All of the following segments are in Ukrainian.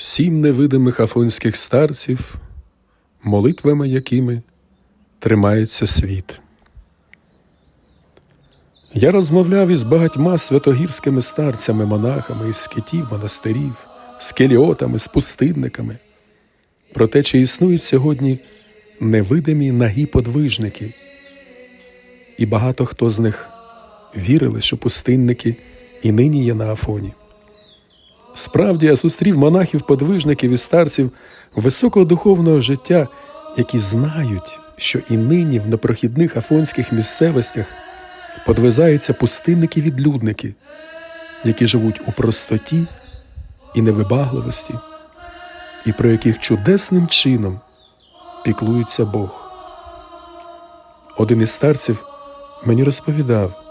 сім невидимих афонських старців, молитвами якими тримається світ. Я розмовляв із багатьма святогірськими старцями, монахами із скитів, монастирів, з келіотами, з пустинниками, про те, чи існують сьогодні невидимі нагі подвижники, і багато хто з них вірили, що пустинники і нині є на Афоні. Справді я зустрів монахів-подвижників і старців високого духовного життя, які знають, що і нині в непрохідних афонських місцевостях подвизаються пустинники-відлюдники, які живуть у простоті і невибагливості, і про яких чудесним чином піклується Бог. Один із старців мені розповідав,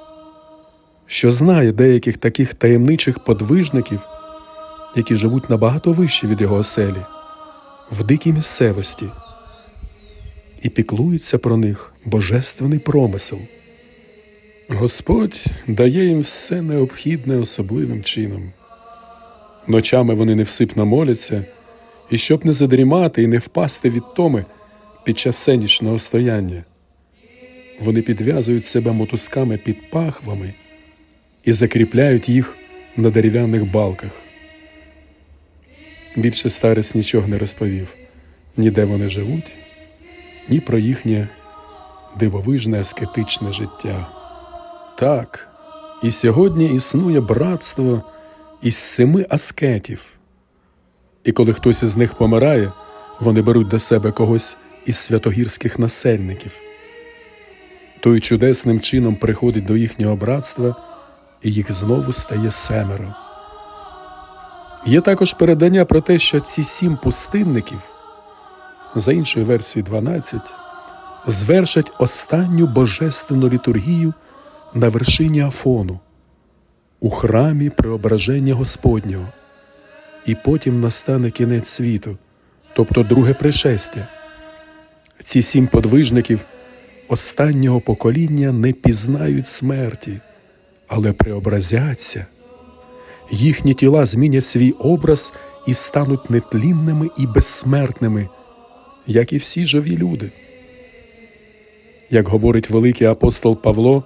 що знає деяких таких таємничих подвижників, які живуть набагато вище від його оселі, в дикій місцевості, і піклується про них божественний промисел. Господь дає їм все необхідне особливим чином. Ночами вони невсипно моляться, і щоб не задрімати і не впасти від томи під час всенічного стояння, вони підв'язують себе мотузками під пахвами і закріпляють їх на дерев'яних балках. Більше старець нічого не розповів ні де вони живуть, ні про їхнє дивовижне аскетичне життя. Так, і сьогодні існує братство із семи аскетів. І коли хтось із них помирає, вони беруть до себе когось із святогірських насельників. Той чудесним чином приходить до їхнього братства, і їх знову стає семеро. Є також передання про те, що ці сім пустинників, за іншою версією 12, звершать останню божественну літургію на вершині Афону, у храмі преображення Господнього, і потім настане кінець світу, тобто друге пришестя. Ці сім подвижників останнього покоління не пізнають смерті, але преобразяться. Їхні тіла змінять свій образ і стануть нетлінними і безсмертними, як і всі живі люди. Як говорить великий апостол Павло,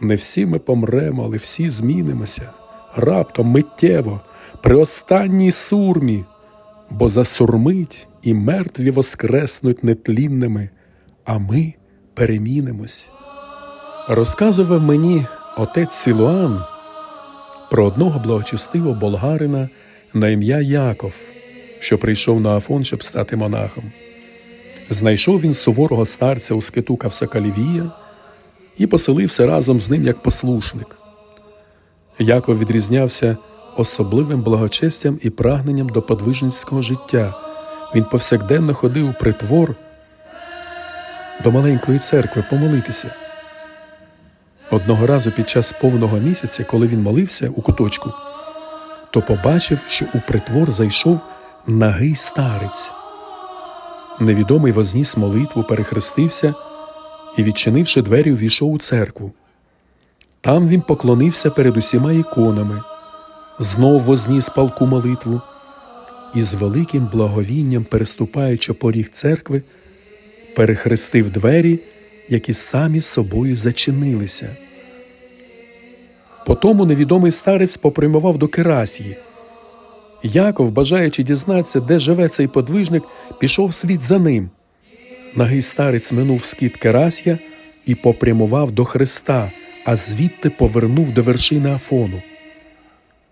не всі ми помремо, але всі змінимося раптом миттєво, при останній сурмі, бо засурмить і мертві воскреснуть нетлінними, а ми перемінимось. Розказував мені отець Сілуан про одного благочестивого болгарина на ім'я Яков, що прийшов на Афон, щоб стати монахом. Знайшов він суворого старця у скиту Кавсакалівія і поселився разом з ним як послушник. Яков відрізнявся особливим благочестям і прагненням до подвижницького життя. Він повсякденно ходив у притвор до маленької церкви помолитися. Одного разу під час повного місяця, коли він молився у куточку, то побачив, що у притвор зайшов нагий старець. Невідомий возніс молитву, перехрестився і, відчинивши двері, увійшов у церкву. Там він поклонився перед усіма іконами, знов возніс палку молитву і з великим благовінням, переступаючи поріг церкви, перехрестив двері, які самі собою зачинилися. Потому невідомий старець попрямував до Керасії. Яков, бажаючи дізнатися, де живе цей подвижник, пішов слід за ним. Нагий старець минув скит Керасія і попрямував до Христа, а звідти повернув до вершини Афону.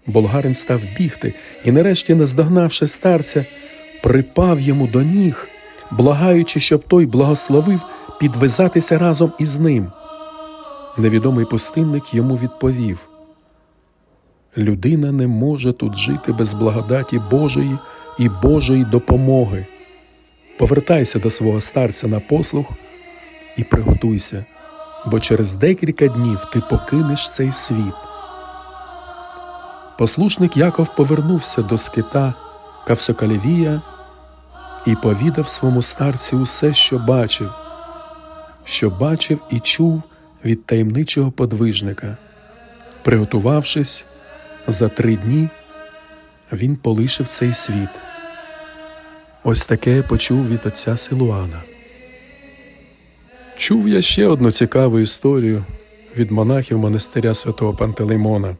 Болгарин став бігти і, нарешті, наздогнавши старця, припав йому до ніг, благаючи, щоб той благословив підвизатися разом із ним. Невідомий пустинник йому відповів: Людина не може тут жити без благодаті Божої і Божої допомоги. Повертайся до свого старця на послух і приготуйся, бо через декілька днів ти покинеш цей світ. Послушник Яков повернувся до скита Кавсокалевія і повідав своєму старці усе, що бачив, що бачив і чув від таємничого подвижника. Приготувавшись, за три дні він полишив цей світ. Ось таке почув від отця Силуана. Чув я ще одну цікаву історію від монахів монастиря святого Пантелеймона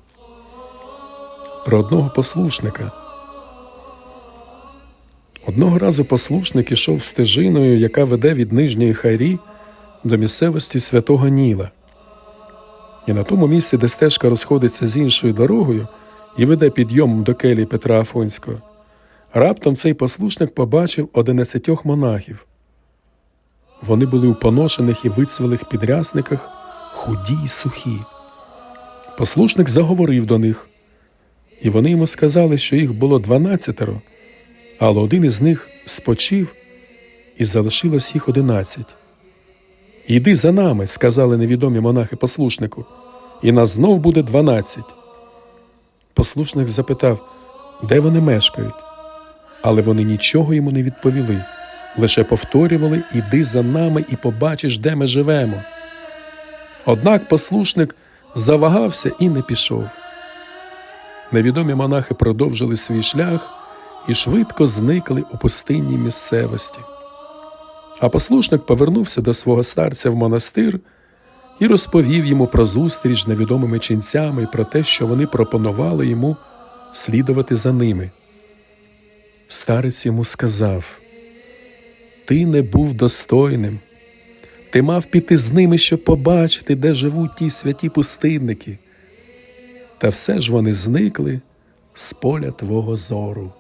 про одного послушника. Одного разу послушник ішов стежиною, яка веде від нижньої хайрі до місцевості святого Ніла. І на тому місці, де стежка розходиться з іншою дорогою і веде підйомом до келії Петра Афонського, раптом цей послушник побачив одинадцятьох монахів. Вони були у поношених і вицвілих підрясниках, худі й сухі. Послушник заговорив до них, і вони йому сказали, що їх було дванадцятеро, але один із них спочив, і залишилось їх одинадцять. Іди за нами, сказали невідомі монахи послушнику, і нас знов буде дванадцять. Послушник запитав, де вони мешкають, але вони нічого йому не відповіли, лише повторювали Іди за нами і побачиш, де ми живемо. Однак послушник завагався і не пішов. Невідомі монахи продовжили свій шлях і швидко зникли у пустинній місцевості. А послушник повернувся до свого старця в монастир і розповів йому про зустріч з невідомими ченцями і про те, що вони пропонували йому слідувати за ними. Старець йому сказав: Ти не був достойним. Ти мав піти з ними, щоб побачити, де живуть ті святі пустинники. Та все ж вони зникли з поля твого зору.